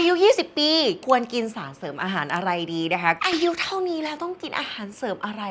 อายุ 20 ปี ควรกินสารเสริมอาหารอะไรดีนะคะ อายุเท่านี้แล้วต้องกินอาหารเสริมอะไร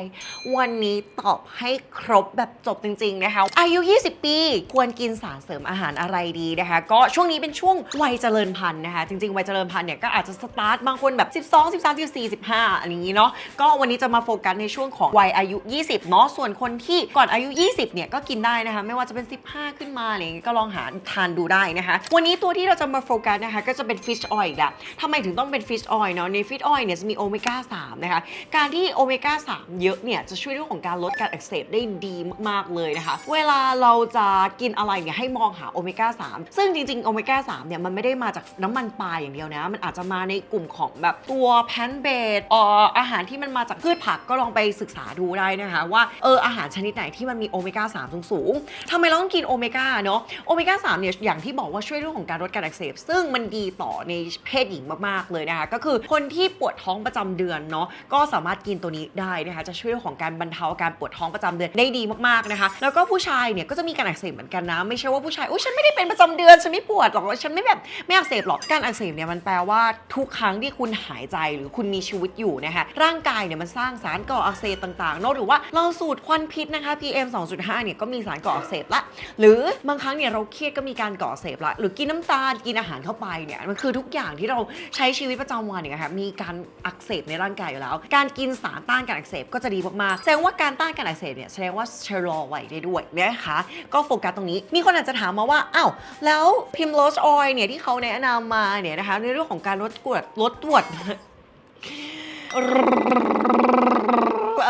วันนี้ตอบให้ครบแบบจบจริง ๆ นะคะ อายุ 20 ปี ควรกินสารเสริมอาหารอะไรดีนะคะ ก็ช่วงนี้เป็นช่วงวัยเจริญพันธุ์นะคะ จริง ๆ วัยเจริญพันธุ์เนี่ยก็อาจจะสตาร์ทบางคนแบบ 12 13 14 15อะไรอย่างนี้เนาะ ก็วันนี้จะมาโฟกัสในช่วงของวัยอายุ 20 เนาะ ส่วนคนที่ก่อนอายุ 20 เนี่ยก็กินได้นะคะ ไม่ว่าจะเป็น 15 ขึ้นมาอะไรอย่างงี้ก็ลองหาทานดูได้นะคะ วันนี้ตัวที่เราจะมาโฟกัสนะคะ ก็จะเป็น fish oil อีกละทำไมถึงต้องเป็น fish oil เนาะใน fish oil เนี่ยจะมีโอเมก้า3นะคะการที่โอเมก้า3เยอะเนี่ยจะช่วยเรื่องของการลดการอักเสบได้ดีมากๆเลยนะคะ เวลาเราจะกินอะไรเนี่ยให้มองหาโอเมก้า3ซึ่งจริงๆโอเมก้า3เนี่ยมันไม่ได้มาจากน้ำมันปลาอย่างเดียวนะ มันอาจจะมาในกลุ่มของแบบตัวแพนเบดออาหารที่มันมาจากพืชผักก็ลองไปศึกษาดูได้นะคะว่าเอออาหารชนิดไหนที่มันมีโอเมก้า3สูงๆทำไมเราต้องกินโอเมก้าเนาะโอเมก้า3เนี่ยอย่างที่บอกว่าช่วยเรื่องของการลดการอักเสบ ซึ่งมันดีต่อในเพศหญิงมากๆเลยนะคะ ก็คือคนที่ปวดท้องประจำเดือนเนาะก็สามารถกินตัวนี้ได้นะคะจะช่วยเรื่องของการบรรเทาอาการปวดท้องประจำเดือนได้ดีมากๆนะคะ แล้วก็ผู้ชายเนี่ยก็จะมีการอักเสบเหมือนกันนะ ไม่ใช่ว่าผู้ชายโอ้ฉันไม่ได้เป็นประจำเดือนฉันไม่ปวดหรอกฉันไม่แบบไม่อักเสบหรอกการอักเสบเนี่ยมันแปลว่าทุกครั้งที่คุณหายใจหรือคุณมีชีวิตอยู่นะคะร่างกายเนี่ยมันสร้างสารก่ออักเสบต่างๆเนอะหรือว่าเราสูดควันพิษนะคะ PM 2.5เนี่ยก็มีสารก่ออักเสบละ หรือบางครั้งเนี่ยเราเครียดก็มีการก่ออักเสบละ หรือกินน้ำตาลกินอาหารเข้าไปเนี่ยมันคือทุกอย่างที่เราใช้ชีวิตประจำวันเนี่ยค่ะมีการอักเสบในร่างกายอยู่แล้ว การกินสารต้านการอักเสบก็จะดีมากๆแสดงว่าการต้านการอักเสบเนี่ยแสดงว่าชะลอวัยได้ด้วยนะคะก็โฟกัสตรงนี้ มีคนอาจจะถามมาว่าอ้าวแล้วพิมโรสออยเนี่ยที่เขาแนะนำมาเนี่ยนะคะในเรื่องของการลดกรดลดตรวจ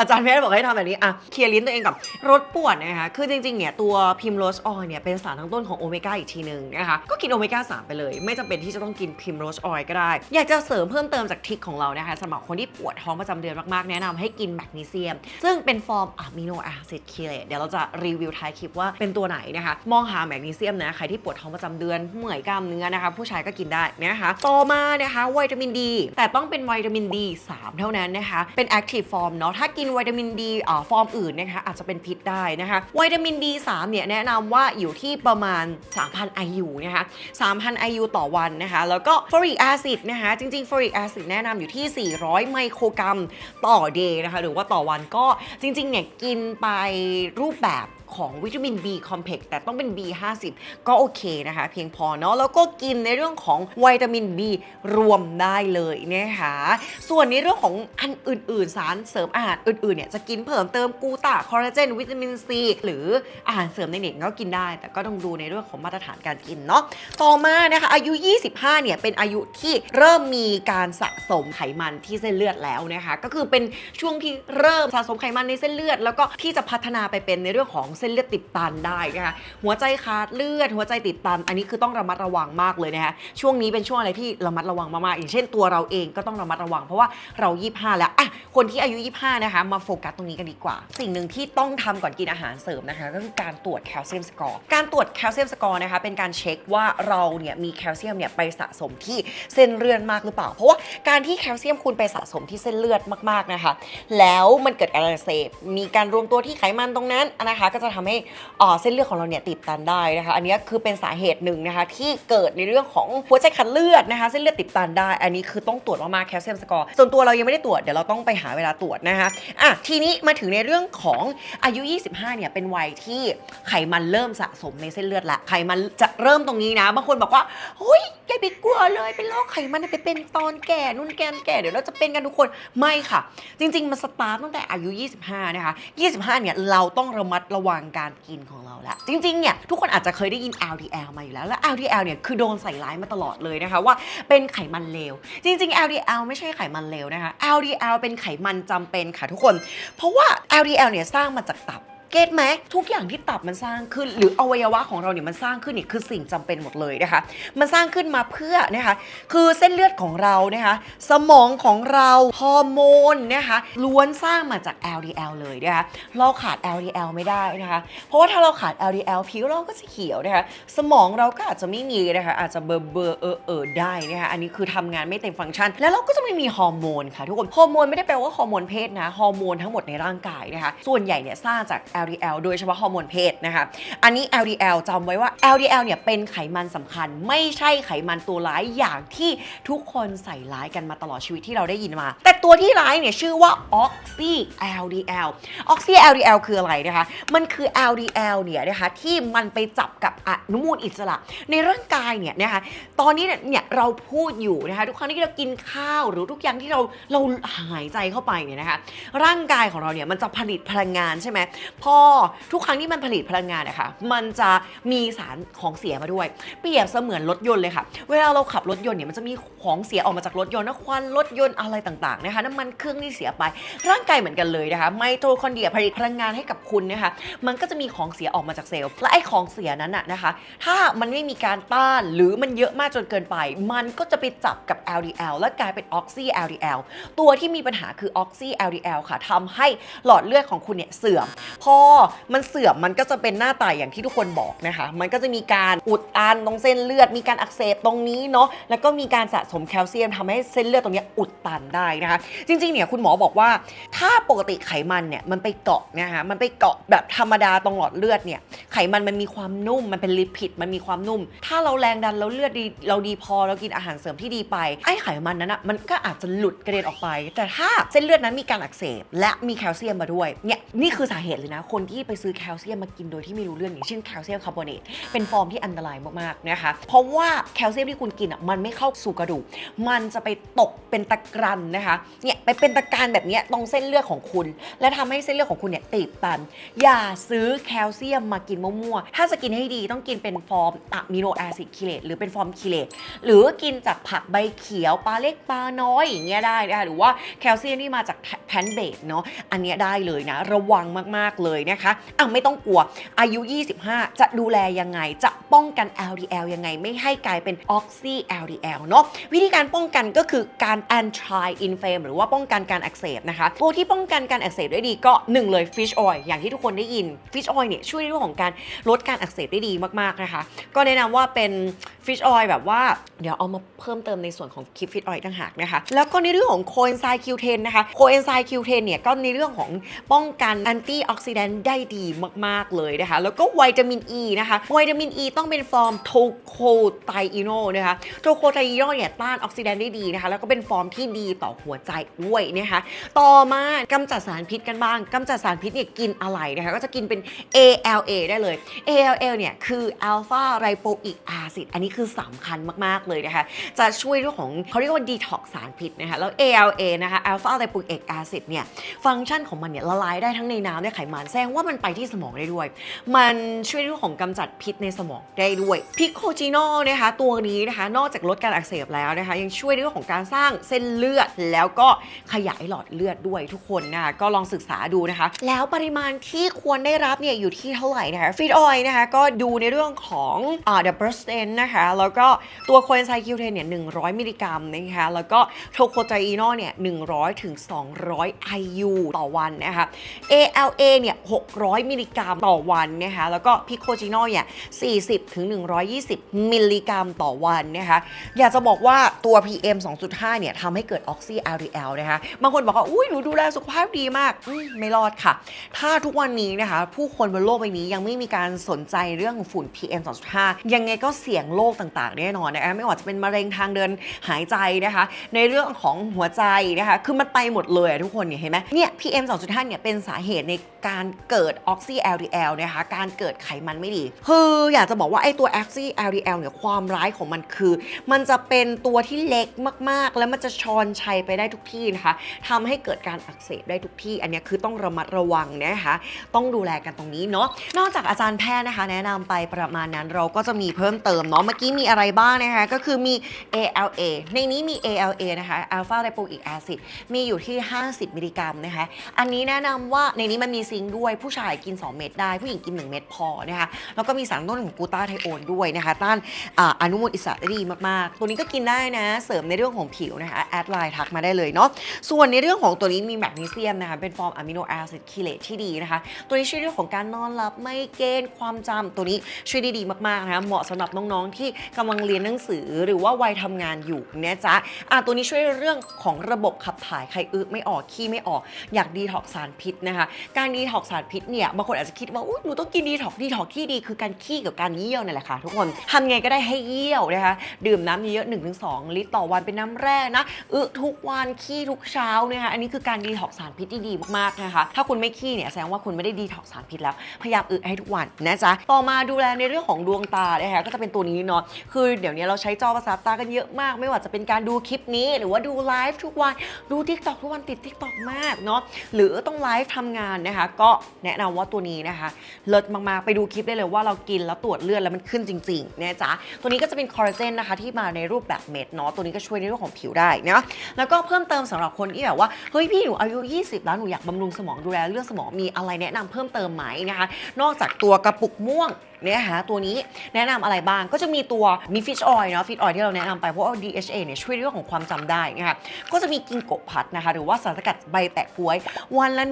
อาจารย์แพทย์บอกให้ทำแบบนี้อะเคลียร์ลิ้นตัวเองกับรสปวดนะคะคือจริงๆเนี่ยตัวพิมโรสออยเนี่ยเป็นสารทั้งต้นของโอเมก้าอีกทีหนึ่งนะคะก็กินโอเมก้า3ไปเลย ไม่จำเป็นที่จะต้องกินพิมโรสออยก็ได้ อยากจะเสริมเพิ่มเติมจากทริคของเรานะคะสำหรับคนที่ปวดท้องประจำเดือนมากๆแนะนำให้กินแมกนีเซียม ซึ่งเป็นฟอร์มอะมิโนแอซิดคีเลตเดี๋ยวเราจะรีวิวท้ายคลิปว่าเป็นตัวไหนนะคะมองหาแมกนีเซียมนะใครที่ปวดท้องประจำเดือนเมื่อยกล้ามเนื้อนะคะผู้ชายก็กินได้นะคะต่อมานะคะวิตามินดีแต่ต้องเป็นวิตามินดี3เท่านั้นนะคะเป็น active form เนาะถ้ากินวิตามินดีอ่าฟอร์มอื่นนะคะอาจจะเป็นพิษได้นะคะวิตามิน D3 เนี่ยแนะนำว่าอยู่ที่ประมาณ 3,000 IU นะคะ 3,000 IU ต่อวันนะคะ แล้วก็ฟอริกแอซิดนะคะจริงๆฟอริกแอซิดแนะนำอยู่ที่ 400 ไมโครกรัมต่อเดย์นะคะหรือว่าต่อวันก็จริงๆเนี่ยกินไปรูปแบบ ของวิตามิน B complex แต่ต้องเป็น B50 ก็โอเคนะคะ เพียงพอเนาะแล้วก็กินในเรื่องของวิตามิน B รวมได้เลยนะคะส่วนในเรื่องของอันอื่น ๆ สารเสริมอาหารอื่น ๆ เนี่ยจะกินเพิ่มเติมกูตาคอลลาเจนวิตามินซีหรืออาหารเสริมในเด็กก็กินได้ แต่ก็ต้องดูในเรื่องของมาตรฐานการกินเนาะต่อมานะคะอายุ 25 เนี่ยเป็นอายุที่เริ่มมีการสะสมไขมันที่เส้นเลือดแล้วนะคะก็คือเป็นช่วงที่เริ่มสะสมไขมันในเส้นเลือด แล้วก็ที่จะพัฒนาไปเป็นในเรื่องของเส้นเลือดติดตันได้นะคะหัวใจขาดเลือด หัวใจติดตัน อันนี้คือต้องระมัดระวังมากเลยนะคะช่วงนี้เป็นช่วงอะไรที่ระมัดระวังมากๆอย่างเช่นตัวเราเองก็ต้องระมัดระวัง เพราะว่าเรา 25 แล้วอะคนที่อายุ 25 นะคะมาโฟกัสตรงนี้กันดีกว่า สิ่งหนึ่งที่ต้องทำก่อนกินอาหารเสริมนะคะก็คือการตรวจแคลเซียมสกอร์การตรวจแคลเซียมสกอร์นะคะเป็นการเช็คว่าเราเนี่ยมีแคลเซียมเนี่ยไปสะสมที่เส้นเลือดมากหรือเปล่า เพราะว่าการที่แคลเซียมคุณไปสะสมที่เส้นเลือดมากๆนะคะ แล้วมันเกิดการอักเสบมีการรวมตัวที่ไขมันตรงนั้นนะคะก็จะทำให้เส้นเลือดของเราเนี่ยติดตันได้นะคะอันนี้คือเป็นสาเหตุหนึ่งนะคะที่เกิดในเรื่องของหัวใจขาดเลือดนะคะเส้นเลือดติดตันได้ อันนี้คือต้องตรวจมากๆแคลเซียมสกอร์ส่วนตัวเรายังไม่ได้ตรวจเดี๋ยวเราต้องไปหาเวลาตรวจนะคะอะทีนี้มาถึงในเรื่องของอายุ 25 เนี่ยเป็นวัยที่ไขมันเริ่มสะสมในเส้นเลือดละไขมันจะเริ่มตรงนี้นะบางคนบอกว่าเฮ้ยอย่าไปกลัวเลยเป็นโรคไขมันไปเป็นตอนแก่นุ่นแกนแก่เดี๋ยวเราจะเป็นกันทุกคนไม่ค่ะ จริง ๆมันสตาร์ตตั้งแต่อายุ 25 นะคะ 25 เนี่ยเราต้องระมัดระวังการกินของเราละจริงๆเนี่ยทุกคนอาจจะเคยได้ยิน LDL มาอยู่แล้ว แล้ว LDL เนี่ยคือโดนใส่ร้ายมาตลอดเลยนะคะว่าเป็นไขมันเลว จริง ๆ LDL ไม่ใช่ไขมันเลวนะคะ LDL เป็นไขมันจำเป็นค่ะทุกคน เพราะว่า LDL เนี่ยสร้างมาจากตับ เก็ตไหมทุกอย่างที่ตับมันสร้างขึ้น หรืออวัยวะของเราเนี่ยมันสร้างขึ้นนี่คือสิ่งจำเป็นหมดเลยนะคะ มันสร้างขึ้นมาเพื่อนะคะคือเส้นเลือดของเรานะคะสมองของเราฮอร์โมนนะคะล้วนสร้างมาจาก LDL เลยนะคะเราขาด LDL ไม่ได้นะคะเพราะว่าถ้าเราขาด LDL ผิวเราก็จะเขียวนะคะสมองเราก็อาจจะไม่มีนะคะอาจจะเบลอเบลอเออเออได้นะคะอันนี้คือทำงานไม่เต็มฟังก์ชัน แล้วเราก็จะไม่มีฮอร์โมนค่ะทุกคนฮอร์โมนไม่ได้แปลว่าฮอร์โมนเพศนะฮอร์โมนทั้งหมดในร่างกายนะคะส่วนใหญ่เนี่ยสร้างจาก LDL โดยเฉพาะฮอร์โมนเพศนะคะ อันนี้ LDL จำไว้ว่า LDL เนี่ยเป็นไขมันสำคัญ ไม่ใช่ไขมันตัวร้ายอย่างที่ทุกคนใส่ร้ายกันมาตลอดชีวิตที่เราได้ยินมา แต่ตัวที่ร้ายเนี่ยชื่อว่า Oxy LDL Oxy LDL คืออะไรนะคะ มันคือ LDL เนี่ยนะคะที่มันไปจับกับอนุมูลอิสระ ในร่างกายเนี่ยนะคะตอนนี้เนี่ยเราพูดอยู่นะคะทุกครั้งที่เรากินข้าวหรือทุกอย่างที่เราเราหายใจเข้าไปเนี่ยนะคะร่างกายของเราเนี่ยมันจะผลิตพลังงานใช่ไหมพออ ทุกครั้งที่มันผลิตพลังงานนะคะมันจะมีสารของเสียมาด้วย เปรียบเสมือนรถยนต์เลยค่ะ เวลาเราขับรถยนต์เนี่ยมันจะมีของเสียออกมาจากรถยนต์นะควันรถยนต์อะไรต่างๆนะคะน้ำมันเครื่องที่เสียไป ร่างกายเหมือนกันเลยนะคะไมโทคอนเดรียผลิตพลังงานให้กับคุณนะคะมันก็จะมีของเสียออกมาจากเซลล์และไอ้ของเสียนั้นน่ะนะคะ ถ้ามันไม่มีการต้านหรือมันเยอะมากจนเกินไป มันก็จะไปจับกับ LDL และกลายเป็น Oxy LDL ตัวที่มีปัญหาคือ Oxy LDL ค่ะทำให้หลอดเลือดของคุณเนี่ยเสื่อม พอมันเสื่อมมันก็จะเป็นหน้าตาอย่างที่ทุกคนบอกนะคะ มันก็จะมีการอุดตันตรงเส้นเลือด มีการอักเสบตรงนี้เนาะ แล้วก็มีการสะสมแคลเซียมทำให้เส้นเลือดตรงนี้อุดตันได้นะคะ จริงๆ เนี่ยคุณหมอบอกว่า ถ้าปกติไขมันเนี่ยมันไปเกาะนะคะมันไปเกาะแบบธรรมดาตรงหลอดเลือดเนี่ย ไขมันมันมีความนุ่ม มันเป็นลิปิด มันมีความนุ่ม ถ้าเราแรงดันแล้วเลือดดี เราดีพอ เรากินอาหารเสริมที่ดีไป ไอ้ไขมันนั้นอะมันก็อาจจะหลุดกระเด็นออกไป แต่ถ้าเส้นเลือดนั้นมีการอักเสบและมีแคลเซียมมาด้วย เนี่ย นี่คือสาเหตุเลยนะคนที่ไปซื้อแคลเซียมมากินโดยที่ไม่รู้เรื่องอย่างเช่นแคลเซียมคาร์บอเนตเป็นฟอร์มที่อันตรายมากๆนะคะเพราะว่าแคลเซียมที่คุณกินอะมันไม่เข้าสู่กระดูก มันจะไปตกเป็นตะกรันนะคะเนี่ยไปเป็นตะกรันแบบนี้ตรงเส้นเลือดของคุณ และทำให้เส้นเลือดของคุณเนี่ยตีบตัน อย่าซื้อแคลเซียมมากินมั่วๆถ้าจะกินให้ดีต้องกินเป็นฟอร์มอะมิโนแอซิดคิเลตหรือเป็นฟอร์มคิเลตหรือกินจากผักใบเขียวปลาเล็กปลาน้อยอย่างเงี้ยได้นะคะหรือว่าแคลเซียมที่มาจากแพนเบดเนาะอันเนี้ยได้เลยนะ ระวังมากๆเลยนะคะอะไม่ต้องกลัวอายุ 25 จะดูแลยังไง จะป้องกัน LDL ยังไง ไม่ให้กลายเป็น Oxy LDL เนาะวิธีการป้องกันก็คือการ anti inflame หรือว่าป้องกันการอักเสบนะคะตัวที่ป้องกันการอักเสบได้ดีก็ 1 เลย fish oil อย่างที่ทุกคนได้ยิน fish oil เนี่ยช่วยในเรื่องของการลดการอักเสบได้ดีมากๆนะคะ ก็แนะนำว่าเป็น fish oil แบบว่า เดี๋ยวเอามาเพิ่มเติมในส่วนของ keep fish oil ต่างหากนะคะ แล้วก็ในเรื่องของ coenzyme Q10 นนะคะ coenzyme Q10 เทนเนี่ย ก็ในเรื่องของป้องกัน anti oxidant ได้ดีมาก ๆ เลยนะคะ แล้วก็วิตามิน E นะคะ วิตามิน E ต้องเป็นฟอร์มโทโคไทอิโนนะคะ โทโคไทอิโนเนี่ยต้านออกซิแดนต์ได้ดีนะคะ แล้วก็เป็นฟอร์มที่ดีต่อหัวใจด้วยนะคะ ต่อมากำจัดสารพิษกันบ้างกำจัดสารพิษเนี่ยกินอะไรนะคะ ก็จะกินเป็น ALA ได้เลย ALA เนี่ยคือ alpha lipoic acid อันนี้คือือสำคัญมากๆเลยนะคะ จะช่วยเรื่องของเขาเรียกว่า detox สารพิษนะคะ แล้ว ALA นะคะ alpha lipoic acid เนี่ย ฟังก์ชันของมันเนี่ยละลายได้ทั้งในน้ำและไขมันแสดงว่ามันไปที่สมองได้ด้วย มันช่วยเรื่องของกำจัดพิษในสมองได้ด้วยพิโคจิโนนะคะ ตัวนี้นะคะ นอกจากลดการอักเสบแล้วนะคะ ยังช่วยเรื่องของการสร้างเส้นเลือด แล้วก็ขยายหลอดเลือดด้วยทุกคนนะคะก็ลองศึกษาดูนะคะ แล้วปริมาณที่ควรได้รับเนี่ยอยู่ที่เท่าไหร่นะคะฟีดออยนะคะก็ดูในเรื่องของอ่า the percent นะคะแล้วก็ตัวโคเอนไซม์คิวเทนเนี่ย100 มิลลิกรัมนะคะแล้วก็โทโคไทอีโนเนี่ย100ถึง200 IU ต่อวันนะคะ ALA เนี่ย600 มิลลิกรัมต่อวันนะคะแล้วก็พิโคจิโนเนี่ย40ถึง120 มิลลิกรัมต่อวันนะคะอยากจะบอกว่าตัว PM 2.5 เนี่ยทำให้เกิด Oxy LDL นะคะบางคนบอกว่า อุ้ยหนูดูแลสุขภาพดีมากมไม่รอดค่ะ ถ้าทุกวันนี้นะคะ ผู้คนบนโลกใบนี้ยังไม่มีการสนใจเรื่องฝุ่น PM 2.5 ยังไงก็เสี่ยงโรคต่างๆแน่นอนนะคะไม่ว่าจะเป็นมะเร็งทางเดินหายใจนะคะ ในเรื่องของหัวใจนะคะ คือมันไปหมดเลยทุกคนเนี่ยเห็นไหมเนี่ย PM 2.5เนี่ยเป็นสาเหตุในการเกิด Oxy LDL นะคะการเกิดไขมันไม่ดีคืออยากจะบอกว่าไอ้ตัว Oxy LDL เนี่ยความร้ายของมันคือ มันจะเป็นตัวที่เล็กมากๆ แล้วมันจะชอนชัยไปได้ทุกที่นะคะทำให้เกิดการอักเสบได้ทุกที่ อันนี้คือต้องระมัดระวังนะคะต้องดูแลกันตรงนี้เนาะนอกจากอาจารย์แพทย์นะคะ แนะนำไปประมาณนั้นเราก็จะมีเพิ่มเติมเนาะเมื่อกี้มีอะไรบ้างนะคะ ก็คือมี ALA ในนี้มี ALA นะคะ alpha lipoic acid มีอยู่ที่ 50 มิลลิกรัมนะคะ อันนี้แนะนำว่าในนี้มันมีซิงค์ด้วยผู้ชายกิน 2 เม็ดได้ ผู้หญิงกิน 1 เม็ดพอนะคะ แล้วก็มีสารต้นของกูตาไทโอนด้วยนะคะ ต้านออนุมูลอิสระได้ดีมาก ๆ ตัวนี้ก็กินได้นะ เสริมในเรื่องของผิวนะคะแอดไลน์ทักมาได้เลยเนาะ ส่วนในเรื่องของตัวนี้มีแมกนีเซียมนะคะ เป็นฟอร์มอะมิโนแอซิดคิเลตที่ดีนะคะ ตัวนี้ช่วยเรื่องของการนอนหลับไม่เกณฑ์ความจำตัวนี้ช่วยได้ดีมากๆนะคะ เหมาะสำหรับน้องๆที่กำลังเรียนหนังสือหรือว่าวัยทำงานอยู่นะจ๊ะอะตัวนี้ช่วยเรื่องของระบบขับถ่ายใครอึไม่ออกขี้ไม่ออก อยากดีท็อกสารพิษนะคะ การดีท็อกสารพิษเนี่ยบางคนอาจจะคิดว่าอุ้ยหนูต้องกินดีท็อกดีท็อกที่ดีคือการขี้กับการเยี่ยวนี่แหละค่ะทุกคนทำไงก็ได้ให้เยี่ยวนะคะ ดื่มน้ำเยอะ1-2 ลิตรต่อวันเป็นน้ำแร่นะอึทุกวันขี้ทุกเช้านะคะอันนี้คือการดีท็อกสารพิษที่ดีมากๆนะคะถ้าคุณไม่ขี้เนี่ยแสดงว่าคุณไม่ได้ดีท็อกสารพิษแล้วพยายามอึให้ทุกวันนะจ๊ะต่อมาดูแลในเรื่องของดวงตานะคะก็จะเป็นตัวนี้เนาะคือเดี๋ยวนี้เราใช้จอประสาทตากันเยอะมาก ไม่ว่าจะเป็นการดูคลิปนี้หรือว่าดูไลฟ์ทุกวันดูทิกตอกทุกวันติดทิกตอกมากเนาะหรือต้องไลฟ์ทำงานนะคะ ก็แนะนำว่าตัวนี้นะคะ เลิศมากๆ ไปดูคลิปได้เลยว่าเรากินแล้วตรวจเลือดแล้วมันขึ้นจริงๆนะจ๊ะตัวนี้ก็จะเป็นคอลลาเจนนะคะที่มาในรูปแบบเม็ดเนาะตัวนี้ก็ช่วยในเรื่องของผิวได้นะแล้วก็เพิ่มเติมสำหรับคนที่แบบว่าเฮ้ยพี่หนูอายุ 20 แล้วหนูอยากบำรุงสมองดูแลเรื่องสมองมีอะไรแนะนำเพิ่มเติมไหมนะคะ นอกจากตัวกระปุกม่วง เนี่ยฮะตัวนี้แนะนำอะไรบ้างก็จะมีตัวมีฟิชออยล์เนาะฟิชออยล์ที่เราแนะนำไปเพราะว่า DHA เนี่ยช่วยเรื่องของความจำได้นะคะก็จะมีกิงโกะพัดนะคะหรือว่าสารสกัดใบแปะกล้วย วันละ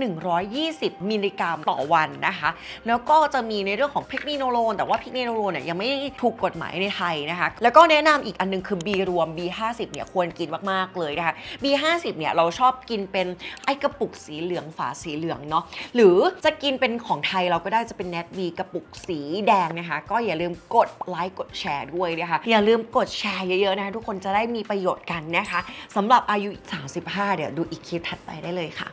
120 มิลลิกรัมต่อวันนะคะ แล้วก็จะมีในเรื่องของพริกนีโนโลนแต่ว่าพริกนีโนโลนเนี่ยยังไม่ถูกกฎหมายในไทยนะคะแล้วก็แนะนำอีกอันนึงคือ B รวม B50 เนี่ยควรกินมากๆเลยนะคะ B50 เนี่ยเราชอบกินเป็นไอกระปุกสีเหลืองฝาสีเหลืองเนาะหรือจะกินเป็นของไทยเราก็ได้จะเป็น Net B กระปุกสีแดงนะคะ ก็อย่าลืมกดไลค์กดแชร์ด้วยนะคะอย่าลืมกดแชร์เยอะๆนะคะทุกคนจะได้มีประโยชน์กันนะคะสำหรับอายุ 35 เดี๋ยวดูอีกคลิปถัดไปได้เลยค่ะ